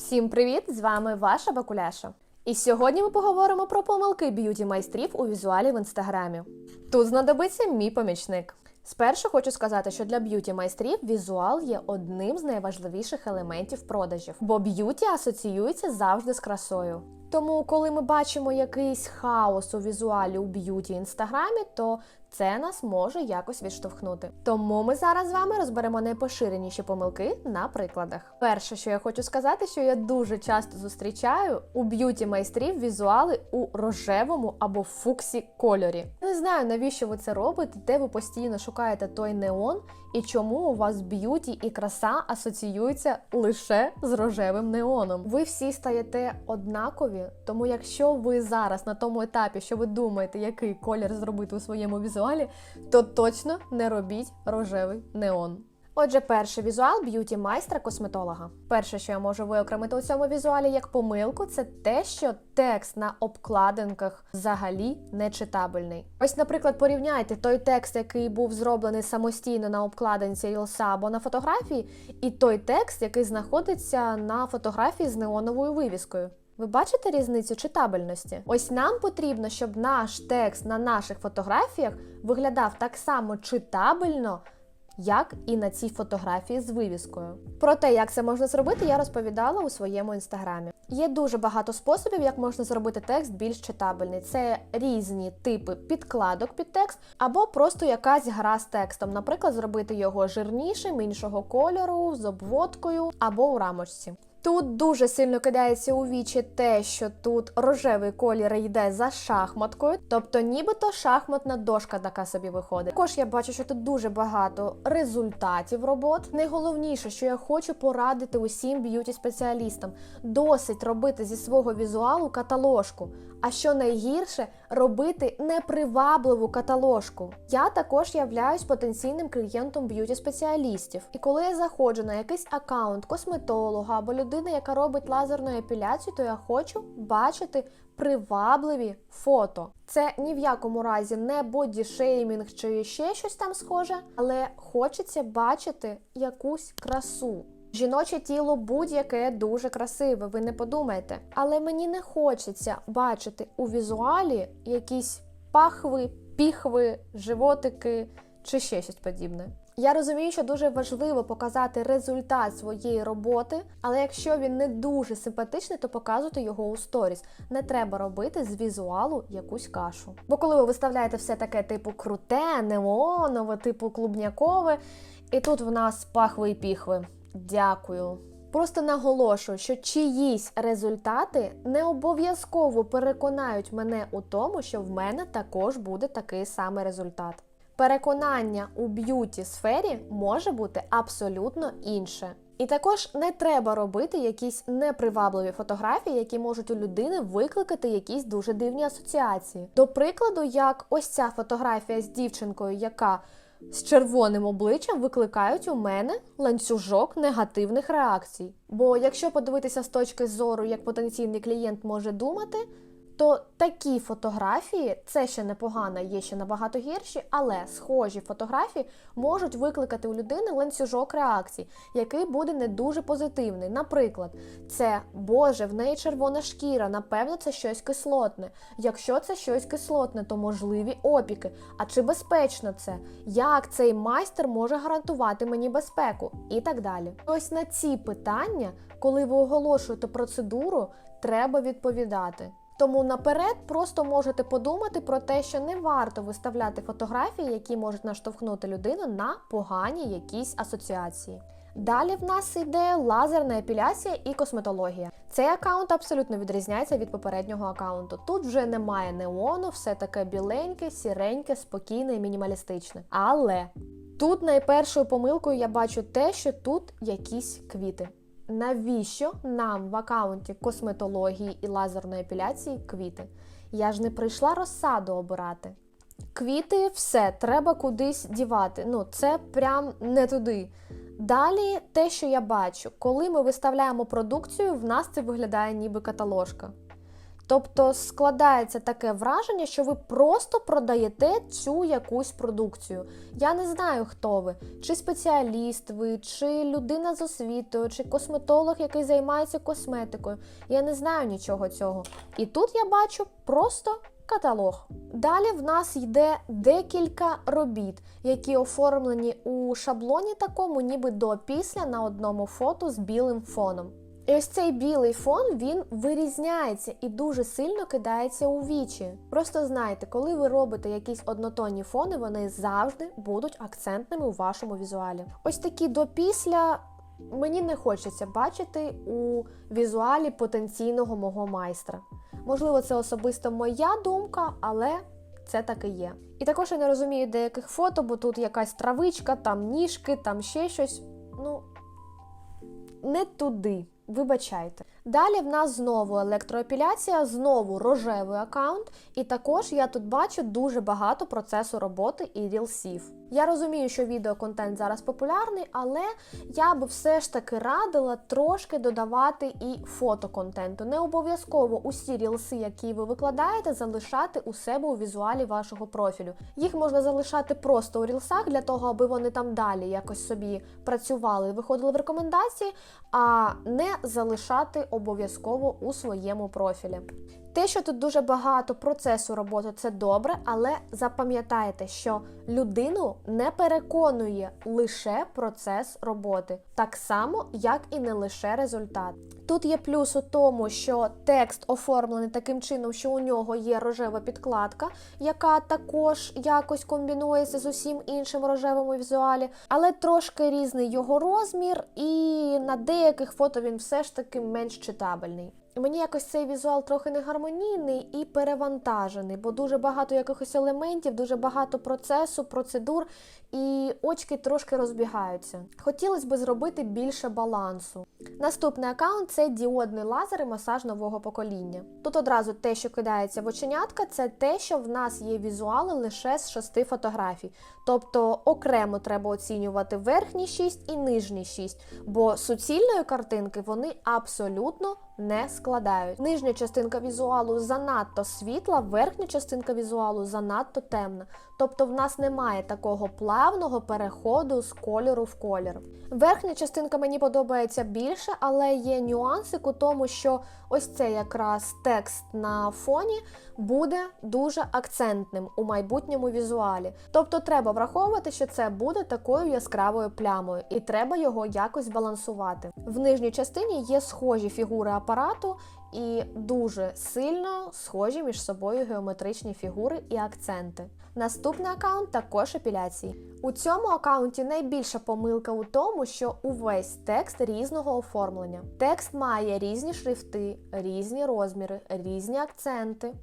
Всім привіт! З вами ваша Бакуляша. І сьогодні ми поговоримо про помилки б'юті майстрів у візуалі в інстаграмі. Тут знадобиться мій помічник. Спершу хочу сказати, що для б'юті майстрів візуал є одним з найважливіших елементів продажів, бо б'юті асоціюється завжди з красою. Тому, коли ми бачимо якийсь хаос у візуалі у б'юті інстаграмі, то це нас може якось відштовхнути. Тому ми зараз з вами розберемо найпоширеніші помилки на прикладах. Перше, що я хочу сказати, що я дуже часто зустрічаю у б'юті майстрів візуали у рожевому або фуксі кольорі. Не знаю, навіщо ви це робите, де ви постійно шукаєте той неон і чому у вас б'юті і краса асоціюються лише з рожевим неоном. Ви всі стаєте однакові, тому якщо ви зараз на тому етапі, що ви думаєте, який колір зробити у своєму візуалі, то точно не робіть рожевий неон. Отже, перший візуал б'юті майстра косметолога. Перше, що я можу виокремити у цьому візуалі як помилку, це те, що текст на обкладинках взагалі не читабельний. Ось, наприклад, порівняйте той текст, який був зроблений самостійно на обкладинці Ілса або на фотографії, і той текст, який знаходиться на фотографії з неоновою вивіскою. Ви бачите різницю читабельності? Ось нам потрібно, щоб наш текст на наших фотографіях виглядав так само читабельно, як і на цій фотографії з вивіскою. Про те, як це можна зробити, я розповідала у своєму інстаграмі. Є дуже багато способів, як можна зробити текст більш читабельний. Це різні типи підкладок під текст, або просто якась гра з текстом. Наприклад, зробити його жирнішим, іншого кольору, з обводкою або у рамочці. Тут дуже сильно кидається у вічі те, що тут рожевий колір йде за шахматкою, тобто нібито шахматна дошка така собі виходить. Також я бачу, що тут дуже багато результатів робот. Найголовніше, що я хочу порадити усім б'юті спеціалістам, досить робити зі свого візуалу каталожку. А що найгірше, робити непривабливу каталожку. Я також являюсь потенційним клієнтом б'юті спеціалістів. І коли я заходжу на якийсь аккаунт косметолога або людини, яка робить лазерну епіляцію, то я хочу бачити привабливі фото. Це ні в якому разі не бодішеймінг чи ще щось там схоже, але хочеться бачити якусь красу. Жіноче тіло будь-яке дуже красиве, ви не подумайте. Але мені не хочеться бачити у візуалі якісь пахви, піхви, животики чи ще щось подібне. Я розумію, що дуже важливо показати результат своєї роботи, але якщо він не дуже симпатичний, то показуйте його у сторіс. Не треба робити з візуалу якусь кашу. Бо коли ви виставляєте все таке типу круте, неонове, типу клубнякове, і тут в нас пахви і піхви. Дякую. Просто наголошую, що чиїсь результати не обов'язково переконають мене у тому, що в мене також буде такий самий результат. Переконання у б'юті сфері може бути абсолютно інше. І також не треба робити якісь непривабливі фотографії, які можуть у людини викликати якісь дуже дивні асоціації. До прикладу, як ось ця фотографія з дівчинкою, яка з червоним обличчям викликають у мене ланцюжок негативних реакцій. Бо якщо подивитися з точки зору, як потенційний клієнт може думати, то такі фотографії це ще непогано, є ще набагато гірші, але схожі фотографії можуть викликати у людини ланцюжок реакцій, який буде не дуже позитивний. Наприклад, це Боже, в неї червона шкіра, напевно, це щось кислотне. Якщо це щось кислотне, то можливі опіки. А чи безпечно це? Як цей майстер може гарантувати мені безпеку? І так далі. Ось на ці питання, коли ви оголошуєте процедуру, треба відповідати. Тому наперед просто можете подумати про те, що не варто виставляти фотографії, які можуть наштовхнути людину на погані якісь асоціації. Далі в нас йде лазерна епіляція і косметологія. Цей аккаунт абсолютно відрізняється від попереднього аккаунту. Тут вже немає неону, все таке біленьке, сіреньке, спокійне і мінімалістичне. Але тут найпершою помилкою я бачу те, що тут якісь квіти. Навіщо нам в аккаунті косметології і лазерної епіляції квіти? Я ж не прийшла розсаду обирати. Квіти, все, треба кудись дівати. Ну, це прям не туди. Далі, те, що я бачу, коли ми виставляємо продукцію, в нас це виглядає ніби каталожка. Тобто складається таке враження, що ви просто продаєте цю якусь продукцію. Я не знаю, хто ви, чи спеціаліст ви, чи людина з освітою, чи косметолог, який займається косметикою. Я не знаю нічого цього. І тут я бачу просто каталог. Далі в нас йде декілька робіт, які оформлені у шаблоні такому, ніби до після на одному фото з білим фоном. І ось цей білий фон він вирізняється і дуже сильно кидається у вічі. Просто знайте, коли ви робите якісь однотонні фони, вони завжди будуть акцентними у вашому візуалі. Ось такі до після мені не хочеться бачити у візуалі потенційного мого майстра. Можливо, це особисто моя думка, але це так і є. І також я не розумію деяких фото, бо тут якась травичка, там ніжки, там ще щось. Ну, не туди. Вибачайте. Далі в нас знову електроепіляція, знову рожевий аккаунт, і також я тут бачу дуже багато процесу роботи і рілсів. Я розумію, що відеоконтент зараз популярний, але я би все ж таки радила трошки додавати і фотоконтенту. Не обов'язково усі рілси, які ви викладаєте, залишати у себе у візуалі вашого профілю. Їх можна залишати просто у рілсах для того, аби вони там далі якось собі працювали, виходили в рекомендації, а не залишати обов'язково у своєму профілі. Те, що тут дуже багато процесу роботи, це добре, але запам'ятайте, що людину не переконує лише процес роботи, так само, як і не лише результат. Тут є плюс у тому, що текст оформлений таким чином, що у нього є рожева підкладка, яка також якось комбінується з усім іншим рожевим у візуалі, але трошки різний його розмір, і на деяких фото він все ж таки менш читабельний. Мені якось цей візуал трохи негармонійний і перевантажений, бо дуже багато якихось елементів, дуже багато процесу, процедур, і очки трошки розбігаються. Хотілося б зробити більше балансу. Наступний аккаунт це діодний лазер і масаж нового покоління. Тут одразу те, що кидається в оченятка, це те, що в нас є візуали лише з шести фотографій. Тобто окремо треба оцінювати верхні шість і нижні шість, бо суцільної картинки вони абсолютно не складають. Нижня частинка візуалу занадто світла, верхня частинка візуалу занадто темна. Тобто в нас немає такого плавного переходу з кольору в колір. Верхня частинка мені подобається більше, але є нюансик у тому, що ось цей якраз текст на фоні буде дуже акцентним у майбутньому візуалі. Тобто треба враховувати, що це буде такою яскравою плямою, і треба його якось балансувати. В нижній частині є схожі фігури апарату. І дуже сильно схожі між собою геометричні фігури і акценти. Наступний аккаунт також епіляції. У цьому аккаунті найбільша помилка у тому, що увесь текст різного оформлення. Текст має різні шрифти, різні розміри, різні акценти,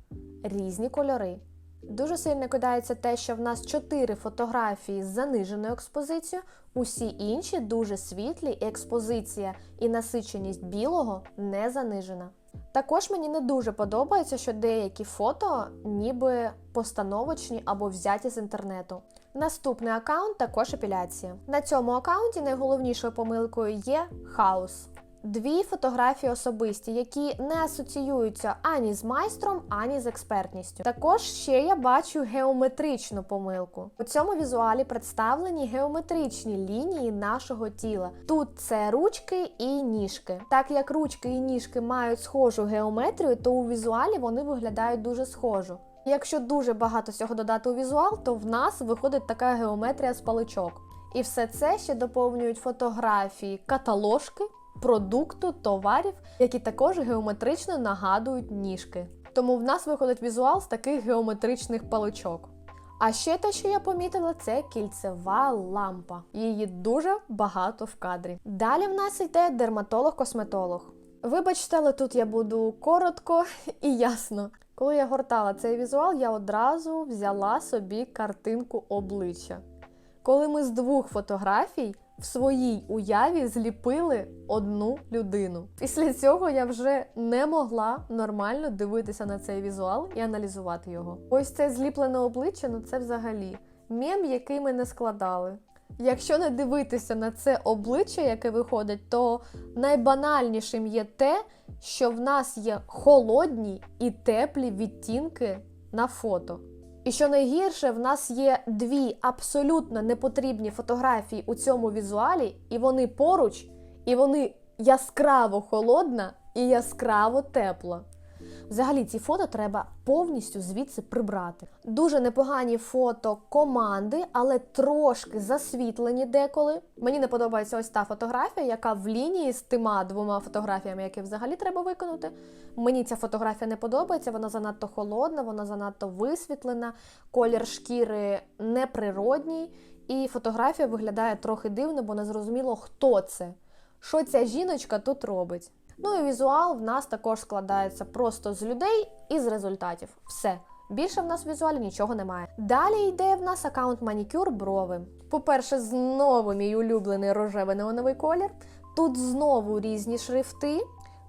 різні кольори. Дуже сильно кидається те, що в нас 4 фотографії з заниженою експозицією, усі інші дуже світлі, і експозиція і насиченість білого не занижена. Також мені не дуже подобається, що деякі фото ніби постановочні або взяті з інтернету. Наступний аккаунт також апеляція. На цьому аккаунті найголовнішою помилкою є хаос. Дві фотографії особисті, які не асоціюються ані з майстром, ані з експертністю. Також ще я бачу геометричну помилку. У цьому візуалі представлені геометричні лінії нашого тіла. Тут це ручки і ніжки. Так як ручки і ніжки мають схожу геометрію, то у візуалі вони виглядають дуже схожо. Якщо дуже багато всього додати у візуал, то в нас виходить така геометрія з паличок. І все це ще доповнюють фотографії каталожки продукту, товарів, які також геометрично нагадують ніжки. Тому в нас виходить візуал з таких геометричних паличок. А ще те, що я помітила, це кільцева лампа. Її дуже багато в кадрі. Далі в нас йде дерматолог-косметолог. Вибачте, але тут я буду коротко і ясно. Коли я гортала цей візуал, я одразу взяла собі картинку обличчя. Коли ми з двох фотографій в своїй уяві зліпили одну людину. Після цього я вже не могла нормально дивитися на цей візуал і аналізувати його. Ось це зліплене обличчя, ну це взагалі мем, який ми не складали. Якщо не дивитися на це обличчя, яке виходить, то найбанальнішим є те, що в нас є холодні і теплі відтінки на фото. І що найгірше, в нас є дві абсолютно непотрібні фотографії у цьому візуалі, і вони поруч, і вони яскраво холодна і яскраво тепла. Взагалі ці фото треба повністю звідси прибрати. Дуже непогані фото команди, але трошки засвітлені деколи. Мені не подобається ось та фотографія, яка в лінії з тима двома фотографіями, які взагалі треба виконати. Мені ця фотографія не подобається, вона занадто холодна, вона занадто висвітлена, колір шкіри неприродній, і фотографія виглядає трохи дивно, бо не зрозуміло, хто це. Що ця жіночка тут робить? Ну і візуал в нас також складається просто з людей і з результатів. Все. Більше в нас в візуалі нічого немає. Далі йде в нас аккаунт манікюр брови. По-перше, знову мій улюблений рожевий неоновий колір. Тут знову різні шрифти.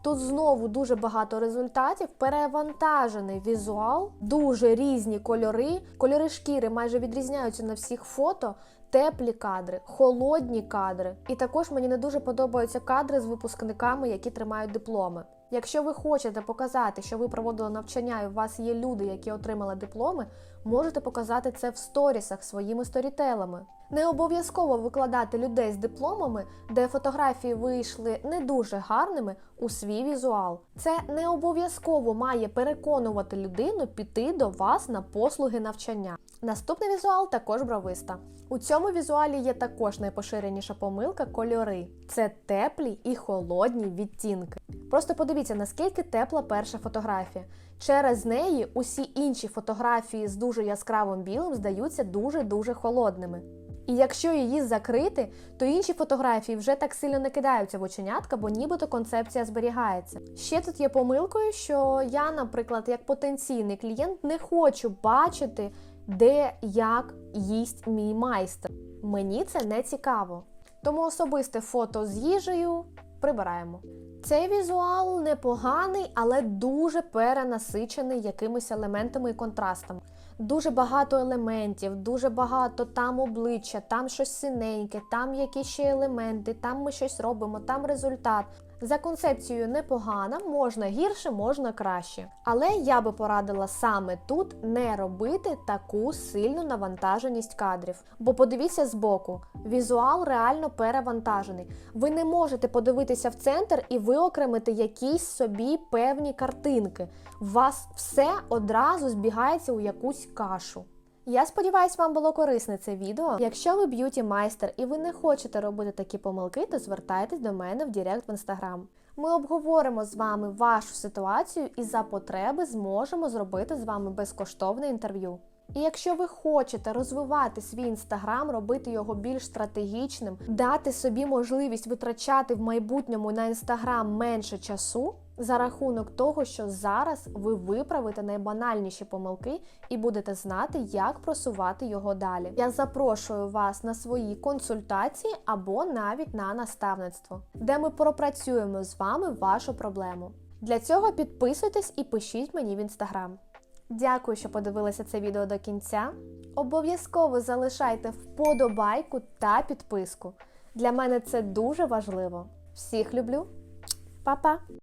Тут знову дуже багато результатів, перевантажений візуал, дуже різні кольори. Кольори шкіри майже відрізняються на всіх фото. Теплі кадри, холодні кадри. І також мені не дуже подобаються кадри з випускниками, які тримають дипломи. Якщо ви хочете показати, що ви проводили навчання, і у вас є люди, які отримали дипломи, можете показати це в сторісах своїми сторітелами. Не обов'язково викладати людей з дипломами, де фотографії вийшли не дуже гарними у свій візуал. Це не обов'язково має переконувати людину піти до вас на послуги навчання. Наступний візуал також бровиста. У цьому візуалі є також найпоширеніша помилка кольори. Це теплі і холодні відтінки. Просто подивіться, наскільки тепла перша фотографія. Через неї усі інші фотографії з дуже яскравим білим здаються дуже-дуже холодними. І якщо її закрити, то інші фотографії вже так сильно не кидаються в оченятка, бо нібито концепція зберігається. Ще тут є помилкою, що я, наприклад, як потенційний клієнт, не хочу бачити, де як їсть мій майстер. Мені це не цікаво. Тому особисте фото з їжею прибираємо. Цей візуал непоганий, але дуже перенасичений якимись елементами і контрастами. Дуже багато елементів, дуже багато там обличчя, там щось синеньке, там якісь ще елементи, там ми щось робимо, там результат. За концепцією непогана, можна гірше, можна краще. Але я би порадила саме тут не робити таку сильну навантаженість кадрів. Бо подивіться збоку, візуал реально перевантажений. Ви не можете подивитися в центр і виокремити якісь собі певні картинки. У вас все одразу збігається у якусь кашу. Я сподіваюся, вам було корисне це відео. Якщо ви б'юті майстер і ви не хочете робити такі помилки, то звертайтесь до мене в Директ в інстаграм. Ми обговоримо з вами вашу ситуацію і за потреби зможемо зробити з вами безкоштовне інтерв'ю. І якщо ви хочете розвивати свій інстаграм, робити його більш стратегічним, дати собі можливість витрачати в майбутньому на інстаграм менше часу за рахунок того, що зараз ви виправите найбанальніші помилки і будете знати, як просувати його далі. Я запрошую вас на свої консультації або навіть на наставництво, де ми пропрацюємо з вами вашу проблему. Для цього підписуйтесь і пишіть мені в інстаграм. Дякую, що подивилися це відео до кінця. Обов'язково залишайте вподобайку та підписку. Для мене це дуже важливо. Всіх люблю. Па-па!